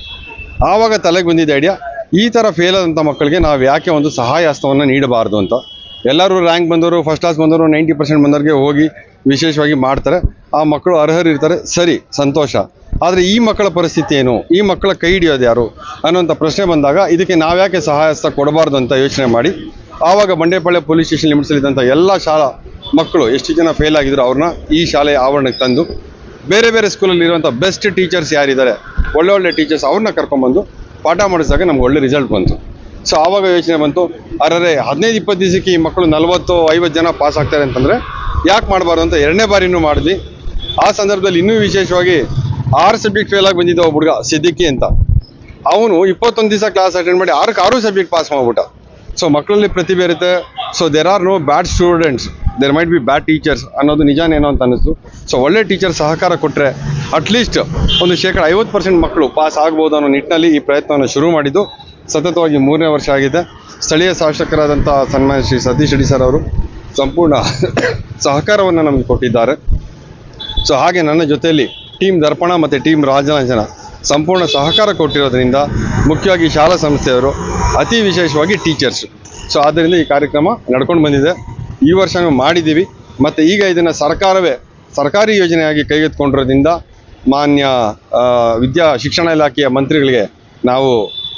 ಆವಾಗ ತಲೆಗೆ ಬಂದಿದ್ದ ಐಡಿಯಾ ಈ ಥರ ಫೇಲ್ ಆದಂಥ ಮಕ್ಕಳಿಗೆ ನಾವು ಯಾಕೆ ಒಂದು ಸಹಾಯ ಹಸ್ತವನ್ನು ನೀಡಬಾರ್ದು ಅಂತ. ಎಲ್ಲರೂ ರ್ಯಾಂಕ್ ಬಂದವರು ಫಸ್ಟ್ ಕ್ಲಾಸ್ ಬಂದವರು ನೈಂಟಿ ಪರ್ಸೆಂಟ್ ಬಂದವರಿಗೆ ಹೋಗಿ ವಿಶೇಷವಾಗಿ ಮಾಡ್ತಾರೆ. ಆ ಮಕ್ಕಳು ಅರ್ಹರಿರ್ತಾರೆ ಸರಿ, ಸಂತೋಷ. ಆದರೆ ಈ ಮಕ್ಕಳ ಪರಿಸ್ಥಿತಿ ಏನು? ಈ ಮಕ್ಕಳ ಕೈ ಹಿಡಿಯೋದು ಯಾರು? ಅನ್ನೋಂಥ ಪ್ರಶ್ನೆ ಬಂದಾಗ ಇದಕ್ಕೆ ನಾವ್ಯಾಕೆ ಸಹಾಯ ಹಸ್ತ ಕೊಡಬಾರ್ದು ಅಂತ ಯೋಚನೆ ಮಾಡಿ, ಆವಾಗ ಬಂಡೆಪಾಳ್ಯ ಪೊಲೀಸ್ ಸ್ಟೇಷನ್ ಲಿಮಿಟ್ಸಲ್ಲಿದ್ದಂಥ ಎಲ್ಲ ಶಾಲಾ ಮಕ್ಕಳು ಎಷ್ಟು ಜನ ಫೇಲ್ ಆಗಿದ್ರು ಅವ್ರನ್ನ ಈ ಶಾಲೆಯ ಆವರಣಕ್ಕೆ ತಂದು, ಬೇರೆ ಬೇರೆ ಸ್ಕೂಲಲ್ಲಿ ಇರುವಂಥ ಬೆಸ್ಟ್ ಟೀಚರ್ಸ್ ಯಾರಿದ್ದಾರೆ? ಒಳ್ಳೆ ಒಳ್ಳೆ ಟೀಚರ್ಸ್ ಅವ್ರನ್ನ ಕರ್ಕೊಂಬಂದು ಪಾಠ ಮಾಡಿಸಿದಾಗ ನಮ್ಗೆ ಒಳ್ಳೆ ರಿಸಲ್ಟ್ ಬಂತು. ಸೊ ಆವಾಗ ಯೋಚನೆ ಬಂತು, ಅರೆ, ಹದಿನೈದು, ಇಪ್ಪತ್ತು ದಿವಸಕ್ಕೆ ಈ ಮಕ್ಕಳು ನಲವತ್ತು, ಐವತ್ತು ಜನ ಪಾಸ್ ಆಗ್ತಾರೆ ಅಂತಂದರೆ ಯಾಕೆ ಮಾಡಬಾರ್ದು ಅಂತ ಎರಡನೇ ಬಾರಿನೂ ಮಾಡಿದ್ವಿ. ಆ ಸಂದರ್ಭದಲ್ಲಿ ಇನ್ನೂ ವಿಶೇಷವಾಗಿ ಆರು ಸಬ್ಜೆಕ್ಟ್ ಫೇಲ್ ಆಗಿ ಬಂದಿದ್ದ ಒಬ್ಬ ಹುಡುಗ, ಸಿದ್ದಿಕ್ಕಿ ಅಂತ. ಅವನು ಇಪ್ಪತ್ತೊಂದು ದಿವಸ ಕ್ಲಾಸ್ ಅಟೆಂಡ್ ಮಾಡಿ ಆರಕ್ಕೆ ಆರು ಸಬ್ಜೆಕ್ಟ್ ಪಾಸ್ ಮಾಡಿಬಿಟ್ಟ. ಸೊ ಮಕ್ಕಳಲ್ಲಿ ಪ್ರತಿಭೆ ಇರುತ್ತೆ. So there are no bad students there might be bad teachers ಅನ್ನೋದು ನಿಜಾನೇನೋ ಅಂತ ಅನ್ನಿಸ್ತು. ಸೊ ಒಳ್ಳೆ ಟೀಚರ್ ಸಹಕಾರ ಕೊಟ್ಟರೆ ಅಟ್ಲೀಸ್ಟ್ ಒಂದು ಶೇಕಡ ಐವತ್ತು ಪರ್ಸೆಂಟ್ ಮಕ್ಕಳು ಪಾಸ್ ಆಗ್ಬೋದು ಅನ್ನೋ ನಿಟ್ಟಿನಲ್ಲಿ ಈ ಪ್ರಯತ್ನವನ್ನು ಶುರು ಮಾಡಿದ್ದು. ಸತತವಾಗಿ ಮೂರನೇ ವರ್ಷ ಆಗಿದೆ. ಸ್ಥಳೀಯ ಶಾಸಕರಾದಂಥ ಸನ್ಮಾನ್ಯ ಶ್ರೀ ಸತೀಶ್ ರೆಡ್ಡಿ ಸರ್ ಅವರು ಸಂಪೂರ್ಣ ಸಹಕಾರವನ್ನು ನಮಗೆ ಕೊಟ್ಟಿದ್ದಾರೆ. ಸೊ ಹಾಗೆ ನನ್ನ ಜೊತೆಯಲ್ಲಿ ಟೀಮ್ ದರ್ಪಣ ಮತ್ತು ಟೀಮ್ ರಾಜಲಾಂಛನ ಸಂಪೂರ್ಣ ಸಹಕಾರ ಕೊಟ್ಟಿರೋದ್ರಿಂದ ಮುಖ್ಯವಾಗಿ ಶಾಲಾ ಸಂಸ್ಥೆಯವರು ಅತಿ ವಿಶೇಷವಾಗಿ ಟೀಚರ್ಸ್ ಸೊ ಆದ್ದರಿಂದ ಈ ಕಾರ್ಯಕ್ರಮ ನಡ್ಕೊಂಡು ಬಂದಿದೆ. ಈ ವರ್ಷನೂ ಮಾಡಿದ್ದೀವಿ. ಮತ್ತು ಈಗ ಇದನ್ನು ಸರ್ಕಾರವೇ ಸರ್ಕಾರಿ ಯೋಜನೆಯಾಗಿ ಕೈಗೆತ್ತಿಕೊಂಡಿರೋದ್ರಿಂದ ಮಾನ್ಯ ವಿದ್ಯಾ ಶಿಕ್ಷಣ ಇಲಾಖೆಯ ಮಂತ್ರಿಗಳಿಗೆ ನಾವು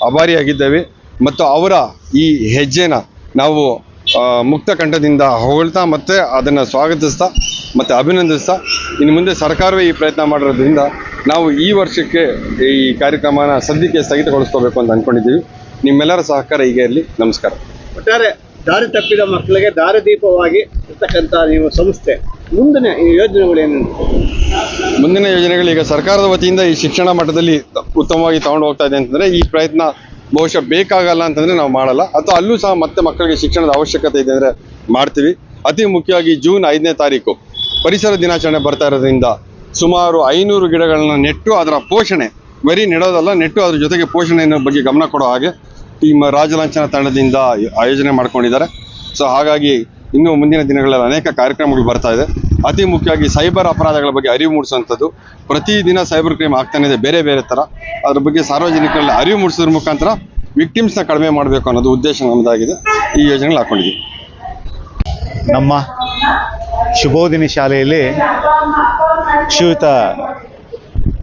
ಅಭಾರಿಯಾಗಿದ್ದೇವೆ ಮತ್ತು ಅವರ ಈ ಹೆಜ್ಜೆನ ನಾವು ಮುಕ್ತ ಕಂಠದಿಂದ ಹೊಗಳ್ತಾ ಮತ್ತು ಅದನ್ನು ಸ್ವಾಗತಿಸ್ತಾ ಮತ್ತು ಅಭಿನಂದಿಸ್ತಾ ಇನ್ನು ಮುಂದೆ ಸರ್ಕಾರವೇ ಈ ಪ್ರಯತ್ನ ಮಾಡಿರೋದ್ರಿಂದ ನಾವು ಈ ವರ್ಷಕ್ಕೆ ಈ ಕಾರ್ಯಕ್ರಮನ ಸದ್ಯಕ್ಕೆ ಸ್ಥಗಿತಗೊಳಿಸ್ಕೋಬೇಕು ಅಂತ ಅಂದ್ಕೊಂಡಿದ್ದೀವಿ ನಿಮ್ಮೆಲ್ಲರ ಸಹಕಾರ ಹೀಗೆ ಇರಲಿ. ನಮಸ್ಕಾರ. ಒಟ್ಟಾರೆ ದಾರಿ ತಪ್ಪಿದ ಮಕ್ಕಳಿಗೆ ದಾರಿದೀಪವಾಗಿ ಇರ್ತಕ್ಕಂಥ ನೀವು ಸಂಸ್ಥೆ, ಮುಂದಿನ ಈ ಯೋಜನೆಗಳೇನು ಮುಂದಿನ ಯೋಜನೆಗಳು ಈಗ ಸರ್ಕಾರದ ವತಿಯಿಂದ ಈ ಶಿಕ್ಷಣ ಮಟ್ಟದಲ್ಲಿ ಉತ್ತಮವಾಗಿ ತಗೊಂಡು ಹೋಗ್ತಾ ಇದೆ ಅಂತಂದರೆ ಈ ಪ್ರಯತ್ನ ಬಹುಶಃ ಬೇಕಾಗಲ್ಲ ಅಂತಂದರೆ ನಾವು ಮಾಡಲ್ಲ. ಅಥವಾ ಅಲ್ಲೂ ಸಹ ಮತ್ತೆ ಮಕ್ಕಳಿಗೆ ಶಿಕ್ಷಣದ ಅವಶ್ಯಕತೆ ಇದೆ ಅಂದರೆ ಮಾಡ್ತೀವಿ. ಅತಿ ಮುಖ್ಯವಾಗಿ ಜೂನ್ ಐದನೇ ತಾರೀಕು ಪರಿಸರ ದಿನಾಚರಣೆ ಬರ್ತಾ ಇರೋದ್ರಿಂದ ಸುಮಾರು ಐನೂರು ಗಿಡಗಳನ್ನ ನೆಟ್ಟು ಅದರ ಪೋಷಣೆ ಬರೀ ನೆಡೋದಲ್ಲ, ನೆಟ್ಟು ಅದ್ರ ಜೊತೆಗೆ ಪೋಷಣೆಯ ಬಗ್ಗೆ ಗಮನ ಕೊಡೋ ಹಾಗೆ ಟೀಮ್ ರಾಜಲಾಂಛನ ತಂಡದಿಂದ ಆಯೋಜನೆ ಮಾಡ್ಕೊಂಡಿದ್ದಾರೆ. ಸೊ ಹಾಗಾಗಿ ಇನ್ನು ಮುಂದಿನ ದಿನಗಳಲ್ಲಿ ಅನೇಕ ಕಾರ್ಯಕ್ರಮಗಳು ಬರ್ತಾ ಇದೆ. ಅತಿ ಮುಖ್ಯವಾಗಿ ಸೈಬರ್ ಅಪರಾಧಗಳ ಬಗ್ಗೆ ಅರಿವು ಮೂಡಿಸುವಂಥದ್ದು. ಪ್ರತಿದಿನ ಸೈಬರ್ ಕ್ರೈಮ್ ಆಗ್ತಾನೆ ಇದೆ ಬೇರೆ ಬೇರೆ ಥರ. ಅದ್ರ ಬಗ್ಗೆ ಸಾರ್ವಜನಿಕರಲ್ಲಿ ಅರಿವು ಮೂಡಿಸೋದ್ರ ಮುಖಾಂತರ ವಿಕ್ಟಿಮ್ಸ್ನ ಕಡಿಮೆ ಮಾಡಬೇಕು ಅನ್ನೋದು ಉದ್ದೇಶ ನಮ್ಮದಾಗಿದೆ. ಈ ಯೋಜನೆಗಳು ಹಾಕೊಂಡಿದ್ದೀವಿ. ನಮ್ಮ ಶುಭೋದಿನಿ ಶಾಲೆಯಲ್ಲಿ Shriyuta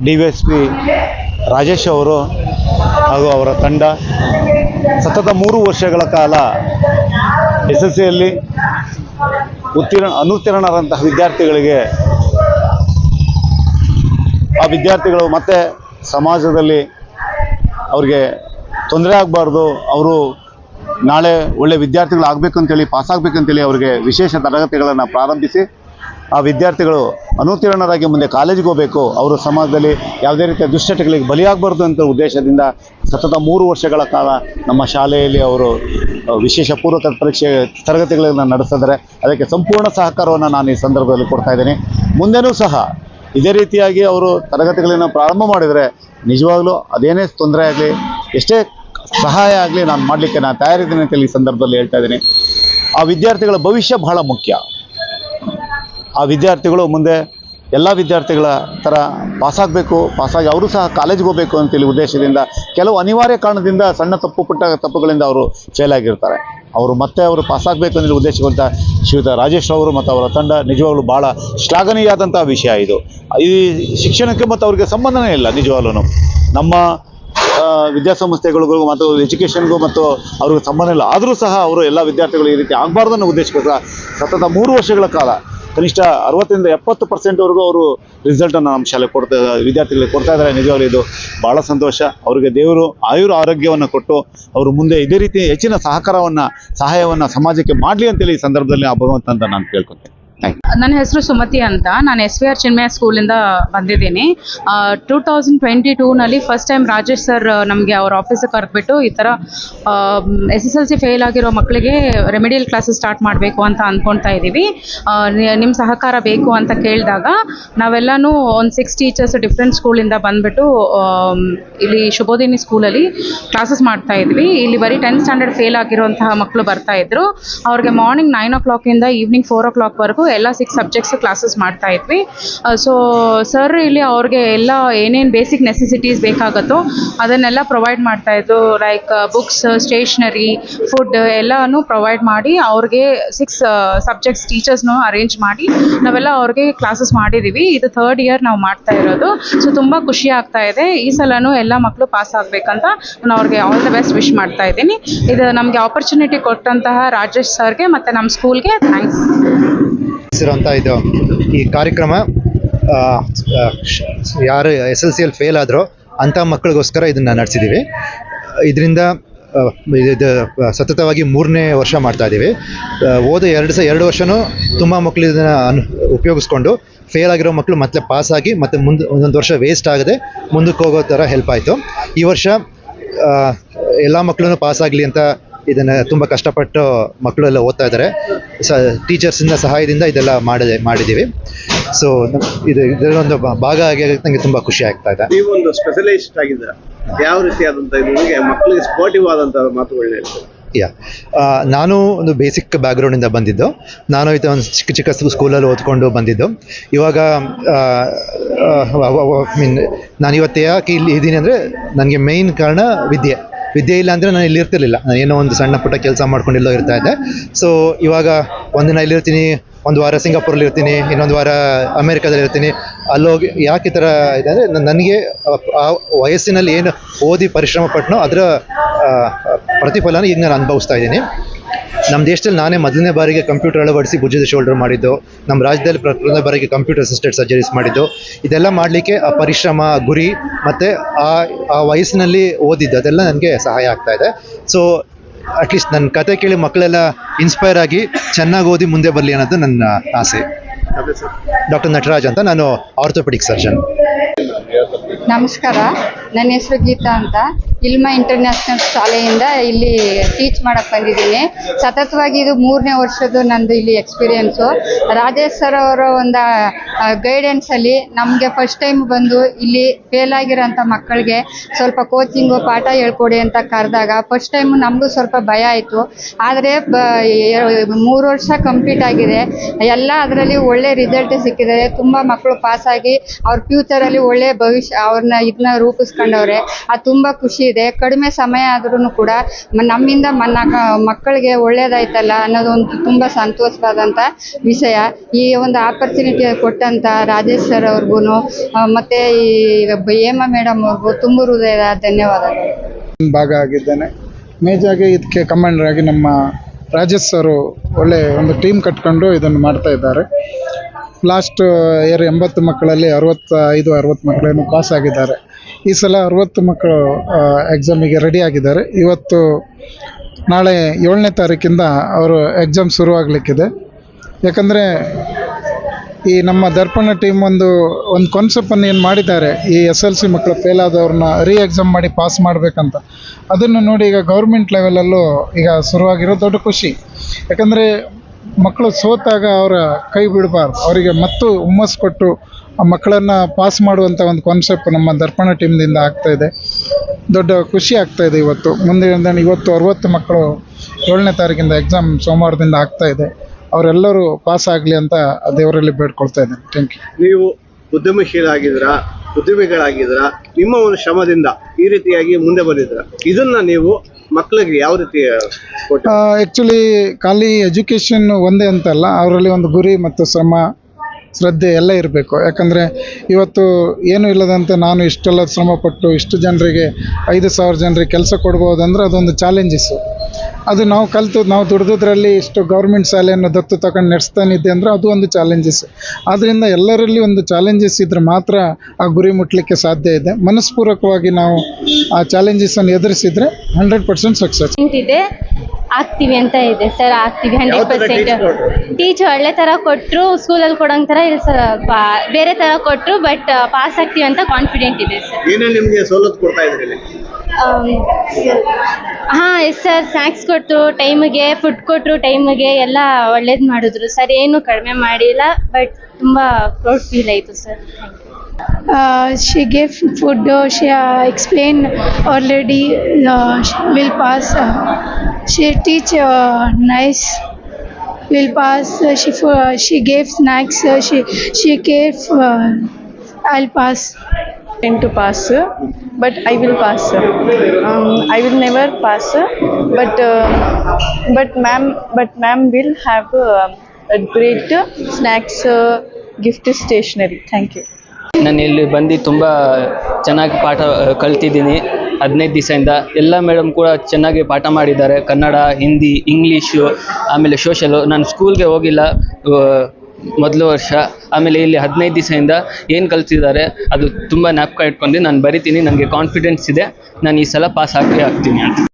D V S P Rajesh ಅವರು ಹಾಗೂ ಅವರ ತಂಡ ಸತತ ಮೂರು ವರ್ಷಗಳ ಕಾಲ ಎಸ್ ಎಲ್ ಸಿಯಲ್ಲಿ ಉತ್ತೀರ್ಣ, ಅನುತ್ತೀರ್ಣರಾದಂತಹ ವಿದ್ಯಾರ್ಥಿಗಳಿಗೆ ಆ ವಿದ್ಯಾರ್ಥಿಗಳು ಮತ್ತೆ ಸಮಾಜದಲ್ಲಿ ಅವ್ರಿಗೆ ತೊಂದರೆ ಆಗಬಾರ್ದು. ಅವರು ನಾಳೆ ಒಳ್ಳೆ ವಿದ್ಯಾರ್ಥಿಗಳು ಆಗಬೇಕಂತೇಳಿ ಪಾಸ್ ಆಗಬೇಕಂತೇಳಿ ಅವರಿಗೆ ವಿಶೇಷ ತರಗತಿಗಳನ್ನು ಪ್ರಾರಂಭಿಸಿ ಆ ವಿದ್ಯಾರ್ಥಿಗಳು ಅನುತ್ತೀರ್ಣರಾಗಿ ಮುಂದೆ ಕಾಲೇಜಿಗೆ ಹೋಗಬೇಕು. ಅವರು ಸಮಾಜದಲ್ಲಿ ಯಾವುದೇ ರೀತಿಯ ದುಶ್ಚಟಗಳಿಗೆ ಬಲಿಯಾಗಬಾರ್ದು ಅಂತ ಉದ್ದೇಶದಿಂದ ಸತತ ಮೂರು ವರ್ಷಗಳ ಕಾಲ ನಮ್ಮ ಶಾಲೆಯಲ್ಲಿ ಅವರು ವಿಶೇಷ ಪೂರ್ವಕ ಪರೀಕ್ಷೆ ತರಗತಿಗಳನ್ನು ನಡೆಸಿದ್ರೆ ಅದಕ್ಕೆ ಸಂಪೂರ್ಣ ಸಹಕಾರವನ್ನು ನಾನು ಈ ಸಂದರ್ಭದಲ್ಲಿ ಕೊಡ್ತಾ ಇದ್ದೀನಿ. ಮುಂದೆನೂ ಸಹ ಇದೇ ರೀತಿಯಾಗಿ ಅವರು ತರಗತಿಗಳನ್ನು ಪ್ರಾರಂಭ ಮಾಡಿದರೆ ನಿಜವಾಗ್ಲೂ ಅದೇನೇ ತೊಂದರೆ ಆಗಲಿ, ಎಷ್ಟೇ ಸಹಾಯ ಆಗಲಿ ನಾನು ಮಾಡಲಿಕ್ಕೆ ನಾನು ತಯಾರಿದ್ದೇನೆ ಅಂತ ಈ ಸಂದರ್ಭದಲ್ಲಿ ಹೇಳ್ತಾ ಇದ್ದೀನಿ. ಆ ವಿದ್ಯಾರ್ಥಿಗಳ ಭವಿಷ್ಯ ಬಹಳ ಮುಖ್ಯ. ಆ ವಿದ್ಯಾರ್ಥಿಗಳು ಮುಂದೆ ಎಲ್ಲ ವಿದ್ಯಾರ್ಥಿಗಳ ಥರ ಪಾಸಾಗಬೇಕು, ಪಾಸಾಗಿ ಅವರು ಸಹ ಕಾಲೇಜ್ಗೆ ಹೋಗಬೇಕು ಅಂತೇಳಿ ಉದ್ದೇಶದಿಂದ ಕೆಲವು ಅನಿವಾರ್ಯ ಕಾರಣದಿಂದ ಸಣ್ಣ ತಪ್ಪು, ಪುಟ್ಟ ತಪ್ಪುಗಳಿಂದ ಅವರು ಫೇಲ್ ಅವರು ಮತ್ತೆ ಅವರು ಪಾಸಾಗಬೇಕು ಅನ್ನೋ ಉದ್ದೇಶವಂತ ಶ್ರೀಯುತ ರಾಜೇಶ್ ಅವರು ಮತ್ತು ಅವರ ತಂಡ ನಿಜವಾಗ್ಲೂ ಭಾಳ ಶ್ಲಾಘನೀಯಾದಂಥ ವಿಷಯ ಇದು. ಈ ಶಿಕ್ಷಣಕ್ಕೆ ಮತ್ತು ಅವ್ರಿಗೆ ಸಂಬಂಧನೇ ಇಲ್ಲ ನಿಜವಾಗ್ಲೂ ನಮ್ಮ ವಿದ್ಯಾಸಂಸ್ಥೆಗಳಿಗೂ ಮತ್ತು ಎಜುಕೇಷನ್ಗೂ ಮತ್ತು ಅವ್ರಿಗೆ ಸಂಬಂಧ ಇಲ್ಲ. ಆದರೂ ಸಹ ಅವರು ಎಲ್ಲ ವಿದ್ಯಾರ್ಥಿಗಳು ಈ ರೀತಿ ಆಗಬಾರ್ದು ಅನ್ನೋ ಸತತ ಮೂರು ವರ್ಷಗಳ ಕಾಲ ಕನಿಷ್ಠ ಅರವತ್ತರಿಂದ ಎಪ್ಪತ್ತು ಪರ್ಸೆಂಟ್ವರೆಗೂ ಅವರು ರಿಸಲ್ಟನ್ನು ನಮ್ಮ ಶಾಲೆ ಕೊಡ್ತಾ ವಿದ್ಯಾರ್ಥಿಗಳಿಗೆ ಕೊಡ್ತಾ ಇದ್ದಾರೆ. ನಿಜವಾಗ್ಲೂ ಇದು ಭಾಳ ಸಂತೋಷ. ಅವರಿಗೆ ದೇವರು ಆಯುರ ಆರೋಗ್ಯವನ್ನು ಕೊಟ್ಟು ಅವರು ಮುಂದೆ ಇದೇ ರೀತಿ ಹೆಚ್ಚಿನ ಸಹಕಾರವನ್ನು, ಸಹಾಯವನ್ನು ಸಮಾಜಕ್ಕೆ ಮಾಡಲಿ ಅಂತೇಳಿ ಈ ಸಂದರ್ಭದಲ್ಲಿ ಆ ಭಗವಂತ ನಾನು ಕೇಳ್ಕೊತೇನೆ. ನನ್ನ ಹೆಸರು ಸುಮತಿ ಅಂತ. ನಾನು ಎಸ್ ವಿ ಆರ್ ಚಿನ್ಮಯ ಸ್ಕೂಲಿಂದ ಬಂದಿದ್ದೀನಿ. ಟೂ ತೌಸಂಡ್ ಟ್ವೆಂಟಿ ಟೂನಲ್ಲಿ ಫಸ್ಟ್ ಟೈಮ್ ರಾಜೇಶ್ ಸರ್ ನಮಗೆ ಅವ್ರ ಆಫೀಸಿಗೆ ಕರೆದ್ಬಿಟ್ಟು ಈ ಥರ S S L C fail ಆಗಿರೋ ಮಕ್ಕಳಿಗೆ ರೆಮಿಡಿಯಲ್ ಕ್ಲಾಸಸ್ ಸ್ಟಾರ್ಟ್ ಮಾಡಬೇಕು ಅಂತ ಅಂದ್ಕೊಳ್ತಾ ಇದ್ದೀವಿ. ನಿಮ್ಮ ಸಹಕಾರ ಬೇಕು ಅಂತ ಕೇಳಿದಾಗ ನಾವೆಲ್ಲನೂ ಒಂದು ಸಿಕ್ಸ್ ಟೀಚರ್ಸ್ ಡಿಫ್ರೆಂಟ್ ಸ್ಕೂಲಿಂದ ಬಂದ್ಬಿಟ್ಟು ಇಲ್ಲಿ ಶುಭೋದಿನಿ ಸ್ಕೂಲಲ್ಲಿ ಕ್ಲಾಸಸ್ ಮಾಡ್ತಾ ಇದ್ವಿ. ಇಲ್ಲಿ ಬರೀ ಟೆಂತ್ ಸ್ಟ್ಯಾಂಡರ್ಡ್ ಫೇಲ್ ಆಗಿರುವಂತಹ ಮಕ್ಕಳು ಬರ್ತಾ ಇದ್ರು. ಅವ್ರಿಗೆ ಮಾರ್ನಿಂಗ್ ನೈನ್ ಓ ಕ್ಲಾಕಿಂದ ಈವ್ನಿಂಗ್ ಫೋರ್ ಓ ಕ್ಲಾಕ್ವರೆಗೂ ಎಲ್ಲ ಸಿಕ್ಸ್ ಸಬ್ಜೆಕ್ಟ್ಸ್ ಕ್ಲಾಸಸ್ ಮಾಡ್ತಾ ಇದ್ವಿ. ಸೊ ಸರ್ ಇಲ್ಲಿ ಅವ್ರಿಗೆ ಎಲ್ಲ ಏನೇನು ಬೇಸಿಕ್ ನೆಸೆಸಿಟೀಸ್ ಬೇಕಾಗುತ್ತೋ ಅದನ್ನೆಲ್ಲ ಪ್ರೊವೈಡ್ ಮಾಡ್ತಾ ಇದ್ದು ಲೈಕ್ ಬುಕ್ಸ್ ಸ್ಟೇಷ್ನರಿ ಫುಡ್ ಎಲ್ಲನೂ ಪ್ರೊವೈಡ್ ಮಾಡಿ ಅವ್ರಿಗೆ ಸಿಕ್ಸ್ ಸಬ್ಜೆಕ್ಟ್ಸ್ ಟೀಚರ್ಸ್ನು ಅರೇಂಜ್ ಮಾಡಿ ನಾವೆಲ್ಲ ಅವ್ರಿಗೆ ಕ್ಲಾಸಸ್ ಮಾಡಿದ್ದೀವಿ ಇದು ಥರ್ಡ್ ಇಯರ್ ನಾವು ಮಾಡ್ತಾ ಇರೋದು. ಸೊ ತುಂಬ ಖುಷಿ ಆಗ್ತಾ ಇದೆ. ಈ ಸಲನೂ ಎಲ್ಲ ಮಕ್ಕಳು ಪಾಸ್ ಆಗಬೇಕಂತ ನಾನು ಅವ್ರಿಗೆ ಆಲ್ ದ ಬೆಸ್ಟ್ ವಿಶ್ ಮಾಡ್ತಾ ಇದ್ದೀನಿ. ಇದು ನಮಗೆ ಆಪರ್ಚುನಿಟಿ ಕೊಟ್ಟಂತಹ ರಾಜೇಶ್ ಸರ್ಗೆ ಮತ್ತು ನಮ್ಮ ಸ್ಕೂಲ್ಗೆ ಥ್ಯಾಂಕ್ಸ್ ಹೆಸರಂತ ಇದು ಈ ಕಾರ್ಯಕ್ರಮ ಯಾರು ಎಸ್ ಎಲ್ ಸಿಯಲ್ಲಿ ಫೇಲ್ ಆದರೂ ಅಂಥ ಮಕ್ಕಳಿಗೋಸ್ಕರ ಇದನ್ನು ನಡೆಸಿದ್ದೀವಿ ಇದರಿಂದ ಇದು ಸತತವಾಗಿ ಮೂರನೇ ವರ್ಷ ಮಾಡ್ತಾ ಇದ್ದೀವಿ ಓದ ಎರಡು ಸ, ಎರಡು ವರ್ಷವೂ ತುಂಬ ಮಕ್ಕಳು ಇದನ್ನು ಅನು, ಉಪಯೋಗಿಸ್ಕೊಂಡು ಫೇಲ್ ಆಗಿರೋ ಮಕ್ಕಳು ಮತ್ತೆ ಪಾಸ್ ಆಗಿ ಮತ್ತೆ ಮುಂದೆ, ಒಂದೊಂದು ವರ್ಷ ವೇಸ್ಟ್ ಆಗದೆ ಮುಂದಕ್ಕೆ ಹೋಗೋ ಥರ ಹೆಲ್ಪ್ ಆಯಿತು. ಈ ವರ್ಷ ಎಲ್ಲ ಮಕ್ಕಳೂ ಪಾಸ್ ಆಗಲಿ ಅಂತ ಇದನ್ನು ತುಂಬ ಕಷ್ಟಪಟ್ಟು ಮಕ್ಕಳು ಎಲ್ಲ ಓದ್ತಾ ಇದ್ದಾರೆ. ಸ ಟೀಚರ್ಸಿಂದ ಸಹಾಯದಿಂದ ಇದೆಲ್ಲ ಮಾಡಿದೆ ಮಾಡಿದ್ದೀವಿ. ಸೊ ಇದು ಇದರಲ್ಲೊಂದು ಭಾಗ ಆಗಿ ನನಗೆ ತುಂಬ ಖುಷಿ ಆಗ್ತಾ ಇದೆ. ನೀವು ಒಂದು ಸ್ಪೆಷಲಿಸ್ಟ್ ಆಗಿದ್ದೀರಾ? ಯಾವ ರೀತಿಯಾದಂಥ ನಿಮಗೆ ಮಕ್ಕಳಿಗೆ ಸ್ಪೋರ್ಟಿವ್ ಆದಂಥ ಮಾತುಗಳನ್ನ ಹೇಳ್ತೀರಾ? ಯಾ ನಾನು ಒಂದು ಬೇಸಿಕ್ ಬ್ಯಾಕ್ಗ್ರೌಂಡಿಂದ ಬಂದಿದ್ದು. ನಾನು ಇದು ಒಂದು ಚಿಕ್ಕ ಚಿಕ್ಕ ಸ್ಕೂಲಲ್ಲಿ ಓದ್ಕೊಂಡು ಬಂದಿದ್ದು. ಇವಾಗ ಮೀನ್ ನಾನು ಇವತ್ತು ಯಾಕೆ ಇಲ್ಲಿ ಇದ್ದೀನಿ ಅಂದರೆ ನನಗೆ ಮೇಯ್ನ್ ಕಾರಣ ವಿದ್ಯೆ. ವಿದ್ಯೆ ಇಲ್ಲ ಅಂದರೆ ನಾನು ಇಲ್ಲಿ ಇರ್ತಿರ್ಲಿಲ್ಲ. ನಾನು ಏನೋ ಒಂದು ಸಣ್ಣ ಪುಟ್ಟ ಕೆಲಸ ಮಾಡ್ಕೊಂಡು ಇಲ್ಲೋ ಇರ್ತಾ ಇದ್ದೆ. ಸೊ ಇವಾಗ ಒಂದಿನ ಇಲ್ಲಿರ್ತೀನಿ ಒಂದು ವಾರ ಸಿಂಗಾಪುರಲ್ಲಿ ಇರ್ತೀನಿ, ಇನ್ನೊಂದು ವಾರ ಅಮೇರಿಕಾದಲ್ಲಿ ಇರ್ತೀನಿ. ಅಲ್ಲೋಗಿ ಯಾಕೆ ಈ ಥರ ಇದೆ ಅಂದರೆ ನನಗೆ ಆ ವಯಸ್ಸಿನಲ್ಲಿ ಏನು ಓದಿ ಪರಿಶ್ರಮ ಪಟ್ಟನೋ ಅದರ ಪ್ರತಿಫಲನ ಈಗ ನಾನು ಅನುಭವಿಸ್ತಾ ಇದ್ದೀನಿ. ನಮ್ಮ ದೇಶದಲ್ಲಿ ನಾನೇ ಮೊದಲನೇ ಬಾರಿಗೆ ಕಂಪ್ಯೂಟರ್ ಅಳವಡಿಸಿ ಭುಜದ ಶೋಲ್ಡರ್ ಮಾಡಿದ್ದು. ನಮ್ಮ ರಾಜ್ಯದಲ್ಲಿ ಪ್ರಥಮ ಬಾರಿಗೆ ಕಂಪ್ಯೂಟರ್ ಅಸಿಸ್ಟೆಡ್ ಸರ್ಜರೀಸ್ ಮಾಡಿದ್ದು. ಇದೆಲ್ಲ ಮಾಡಲಿಕ್ಕೆ ಆ ಪರಿಶ್ರಮ, ಗುರಿ ಮತ್ತು ಆ ಆ ವಯಸ್ಸಿನಲ್ಲಿ ಓದಿದ್ದು. ಅದೆಲ್ಲ ನನಗೆ ಸಹಾಯ ಆಗ್ತಾ ಇದೆ. ಸೊ ಅಟ್ಲೀಸ್ಟ್ ನನ್ನ ಕತೆ ಕೇಳಿ ಮಕ್ಕಳೆಲ್ಲ ಇನ್ಸ್ಪೈರ್ ಆಗಿ ಚೆನ್ನಾಗಿ ಓದಿ ಮುಂದೆ ಬರಲಿ ಅನ್ನೋದು ನನ್ನ ಆಸೆ. ಡಾಕ್ಟರ್ ನಟರಾಜ್ ಅಂತ ನಾನು ಆರ್ಥೋಪೆಡಿಕ್ ಸರ್ಜನ್ ನಮಸ್ಕಾರ. ನನ್ನ ಹೆಸರು ಗೀತಾ ಅಂತ. ಇಲ್ಮಾ ಇಂಟರ್ನ್ಯಾಷನಲ್ ಶಾಲೆಯಿಂದ ಇಲ್ಲಿ ಟೀಚ್ ಮಾಡಕ್ಕೆ ಬಂದಿದ್ದೀನಿ. ಸತತವಾಗಿ ಇದು ಮೂರನೇ ವರ್ಷದ್ದು ನಂದು ಇಲ್ಲಿ ಎಕ್ಸ್ಪೀರಿಯನ್ಸು ರಾಜೇಶ್ ಸರ್ ಅವರ ಒಂದು ಗೈಡೆನ್ಸಲ್ಲಿ ನಮಗೆ ಫಸ್ಟ್ ಟೈಮ್ ಬಂದು ಇಲ್ಲಿ ಫೇಲ್ ಆಗಿರೋಂಥ ಮಕ್ಕಳಿಗೆ ಸ್ವಲ್ಪ ಕೋಚಿಂಗು ಪಾಠ ಹೇಳ್ಕೊಡಿ ಅಂತ ಕರೆದಾಗ ಫಸ್ಟ್ ಟೈಮ್ ನಮಗೂ ಸ್ವಲ್ಪ ಭಯ ಆಯಿತು. ಆದರೆ ಮೂರು ವರ್ಷ ಕಂಪ್ಲೀಟ್ ಆಗಿದೆ. ಎಲ್ಲ ಅದರಲ್ಲಿ ಒಳ್ಳೆ ರಿಸಲ್ಟ್ ಸಿಕ್ಕಿದೆ. ತುಂಬ ಮಕ್ಕಳು ಪಾಸಾಗಿ ಅವ್ರ ಫ್ಯೂಚರಲ್ಲಿ ಒಳ್ಳೆ ಭವಿಷ್ಯ, ಅವ್ರನ್ನ ಇದನ್ನ ರೂಪಿಸ್ಕೊಂಡವ್ರೆ. ಅದು ತುಂಬ ಖುಷಿ ಇದೆ. ಕಡಿಮೆ ಸಮಯ ಆದ್ರೂ ಕೂಡ ನಮ್ಮಿಂದ ಮನ್ನ ಮಕ್ಕಳಿಗೆ ಒಳ್ಳೇದಾಯ್ತಲ್ಲ ಅನ್ನೋದು ಒಂದು ತುಂಬ ಸಂತೋಷವಾದಂಥ ವಿಷಯ. ಈ ಒಂದು ಆಪರ್ಚುನಿಟಿ ಕೊಟ್ಟಂತ ರಾಜೇಶ್ ಸರ್ ಅವ್ರಿಗೂ ಮತ್ತು ಈ ಹೇಮ ಮೇಡಮ್ ಅವ್ರಿಗೂ ತುಂಬ ಹೃದಯದ ಧನ್ಯವಾದಗಳು. ಭಾಗ ಆಗಿದ್ದೇನೆ. ಮೇಜಾಗಿ ಇದಕ್ಕೆ ಕಮಾಂಡರ್ ಆಗಿ ನಮ್ಮ ರಾಜೇಶ್ ಸರು ಒಳ್ಳೆ ಒಂದು ಟೀಮ್ ಕಟ್ಕೊಂಡು ಇದನ್ನು ಮಾಡ್ತಾ ಇದ್ದಾರೆ. ಲಾಸ್ಟ್ ಇಯರ್ ಎಂಬತ್ತು ಮಕ್ಕಳಲ್ಲಿ ಅರವತ್ತೈದು, ಅರವತ್ತು ಮಕ್ಕಳೇನು ಪಾಸ್ ಆಗಿದ್ದಾರೆ. ಈ ಸಲ ಅರವತ್ತು ಮಕ್ಕಳು ಎಕ್ಸಾಮಿಗೆ ರೆಡಿ ಆಗಿದ್ದಾರೆ. ಇವತ್ತು ನಾಳೆ ಏಳನೇ ತಾರೀಕಿಂದ ಅವರು ಎಕ್ಸಾಮ್ ಶುರುವಾಗಲಿಕ್ಕಿದೆ. ಯಾಕಂದರೆ ಈ ನಮ್ಮ ದರ್ಪಣ ಟೀಮ್ ಒಂದು ಒಂದು ಕಾನ್ಸೆಪ್ಟನ್ನು ಏನು ಮಾಡಿದ್ದಾರೆ, ಈ ಎಸ್ ಎಲ್ ಸಿ ಮಕ್ಕಳು ಫೇಲ್ ಆದವ್ರನ್ನ ರೀ ಎಕ್ಸಾಮ್ ಮಾಡಿ ಪಾಸ್ ಮಾಡಬೇಕಂತ. ಅದನ್ನು ನೋಡಿ ಈಗ ಗೌರ್ಮೆಂಟ್ ಲೆವೆಲಲ್ಲೂ ಈಗ ಶುರುವಾಗಿರೋ ದೊಡ್ಡ ಖುಷಿ. ಯಾಕಂದರೆ ಮಕ್ಕಳು ಸೋತಾಗ ಅವರ ಕೈ ಬಿಡಬಾರ್ದು. ಅವರಿಗೆ ಮತ್ತು ಹುಮ್ಮಸ್ಸು ಕೊಟ್ಟು ಮಕ್ಕಳನ್ನು ಪಾಸ್ ಮಾಡುವಂಥ ಒಂದು ಕಾನ್ಸೆಪ್ಟ್ ನಮ್ಮ ದರ್ಪಣ ಟೀಮ್ದಿಂದ ಆಗ್ತಾ ಇದೆ. ದೊಡ್ಡ ಖುಷಿ ಆಗ್ತಾ ಇದೆ ಇವತ್ತು. ಮುಂದಿನ ದಿನ ಇವತ್ತು ಅರವತ್ತು ಮಕ್ಕಳು ಏಳನೇ ತಾರೀಕಿಂದ ಎಕ್ಸಾಮ್ ಸೋಮವಾರದಿಂದ ಆಗ್ತಾ ಇದೆ. ಅವರೆಲ್ಲರೂ ಪಾಸ್ ಆಗಲಿ ಅಂತ ದೇವರಲ್ಲಿ ಬೇಡ್ಕೊಳ್ತಾ ಇದ್ದೇನೆ. ಥ್ಯಾಂಕ್ ಯು ನೀವು ಉದ್ಯಮಶೀಲ ಉದ್ಯಮಿಗಳಾಗಿದ್ದೀರ ನಿಮ್ಮ ಒಂದು ಶ್ರಮದಿಂದ ಈ ರೀತಿಯಾಗಿ ಮುಂದೆ ಬಂದಿದ್ದೀರಾ? ಇದನ್ನ ನೀವು ಮಕ್ಕಳಿಗೆ ಯಾವ ರೀತಿ ಆ್ಯಕ್ಚುಲಿ ಖಾಲಿ ಎಜುಕೇಷನ್ ಒಂದೇ ಅಂತಲ್ಲ. ಅವರಲ್ಲಿ ಒಂದು ಗುರಿ ಮತ್ತು ಶ್ರಮ ಶ್ರದ್ಧೆ ಎಲ್ಲ ಇರಬೇಕು. ಯಾಕಂದರೆ ಇವತ್ತು ಏನೂ ಇಲ್ಲದಂತೆ ನಾನು ಇಷ್ಟೆಲ್ಲ ಶ್ರಮಪಟ್ಟು ಇಷ್ಟು ಜನರಿಗೆ, ಐದು ಸಾವಿರ ಜನರಿಗೆ ಕೆಲಸ ಕೊಡ್ಬೋದಂದ್ರೆ ಅದೊಂದು ಚಾಲೆಂಜಸ್ಸು ಅದು ನಾವು ಕಲಿತು, ನಾವು ದುಡಿದ್ರಲ್ಲಿ ಇಷ್ಟು ಗೌರ್ಮೆಂಟ್ ಶಾಲೆಯನ್ನು ದತ್ತು ತಗೊಂಡು ನಡೆಸ್ತಾನಿದ್ದೆ ಅಂದರೆ ಅದು ಒಂದು ಚಾಲೆಂಜಸ್ ಆದ್ದರಿಂದ ಎಲ್ಲರಲ್ಲಿ ಒಂದು ಚಾಲೆಂಜಸ್ ಇದ್ದರೆ ಮಾತ್ರ ಆ ಗುರಿ ಮುಟ್ಟಲಿಕ್ಕೆ ಸಾಧ್ಯ ಇದೆ. ಮನಸ್ಪೂರ್ವಕವಾಗಿ ನಾವು ಆ ಚಾಲೆಂಜಸ್ಸನ್ನು ಎದುರಿಸಿದರೆ ಹಂಡ್ರೆಡ್ ಪರ್ಸೆಂಟ್ ಸಕ್ಸಸ್ ಇದೆ. ಆಗ್ತೀವಿ ಅಂತ ಇದೆ ಸರ್ ಆಗ್ತೀವಿ ಹಂಡ್ರೆಡ್ ಪರ್ಸೆಂಟ್ ಟೀಚ್ ಒಳ್ಳೆ ಥರ ಕೊಟ್ಟರು ಸ್ಕೂಲಲ್ಲಿ ಕೊಡೋಂಗ್ ಥರ ಇಲ್ಲ ಸರ್ ಬೇರೆ ಥರ ಕೊಟ್ಟರು ಬಟ್ ಪಾಸ್ ಆಗ್ತೀವಿ ಅಂತ ಕಾನ್ಫಿಡೆಂಟ್ ಇದೆ ಸರ್. ನಿಮಗೆ ಸವಲತ್ತು ಕೊಡ್ತಾ ಇದ್ರಿ ಇಲ್ಲಿ? ಹಾಂ ಎಸ್ ಸರ್ ಸ್ನಾಕ್ಸ್ ಕೊಟ್ಟರು ಟೈಮಿಗೆ ಫುಡ್ ಕೊಟ್ಟರು ಟೈಮಿಗೆ ಎಲ್ಲ ಒಳ್ಳೇದು ಮಾಡಿದ್ರು ಸರ್. ಏನು ಕಡಿಮೆ ಮಾಡಿಲ್ಲ ಬಟ್ ತುಂಬ ಪ್ರೌಡ್ ಫೀಲ್ ಆಯಿತು sir. She gave food uh, she uh, explained already uh, will pass uh, she teach uh, nice will pass uh, she uh, she gave snacks uh, she she gave uh, i'll pass. To pass but i will pass um, i will never pass but uh, but ma'am but ma'am will have uh, a great snacks uh, gift stationery. Thank you ನಾನು ಇಲ್ಲಿ ಬಂದು ತುಂಬ ಚೆನ್ನಾಗಿ ಪಾಠ ಕಲ್ತಿದ್ದೀನಿ. ಹದಿನೈದು ದಿವಸದಿಂದ. ಎಲ್ಲ ಮೇಡಮ್ ಕೂಡ ಚೆನ್ನಾಗಿ ಪಾಠ ಮಾಡಿದ್ದಾರೆ. ಕನ್ನಡ, ಹಿಂದಿ ಇಂಗ್ಲೀಷು ಆಮೇಲೆ ಸೋಷಲು ನಾನು ಸ್ಕೂಲ್ಗೆ ಹೋಗಿಲ್ಲ ಮೊದಲು ವರ್ಷ. ಆಮೇಲೆ ಇಲ್ಲಿ ಹದಿನೈದು ದಿವಸದಿಂದ ಏನು ಕಲ್ತಿದ್ದಾರೆ, ಅದು ತುಂಬ ಜ್ಞಾಪಕ ಇಟ್ಕೊಂಡು ನಾನು ಬರಿತೀನಿ. ನನಗೆ ಕಾನ್ಫಿಡೆನ್ಸ್ ಇದೆ. ನಾನು ಈ ಸಲ ಪಾಸ್ ಆಗಿ ಆಗ್ತೀನಿ ಅಂತ.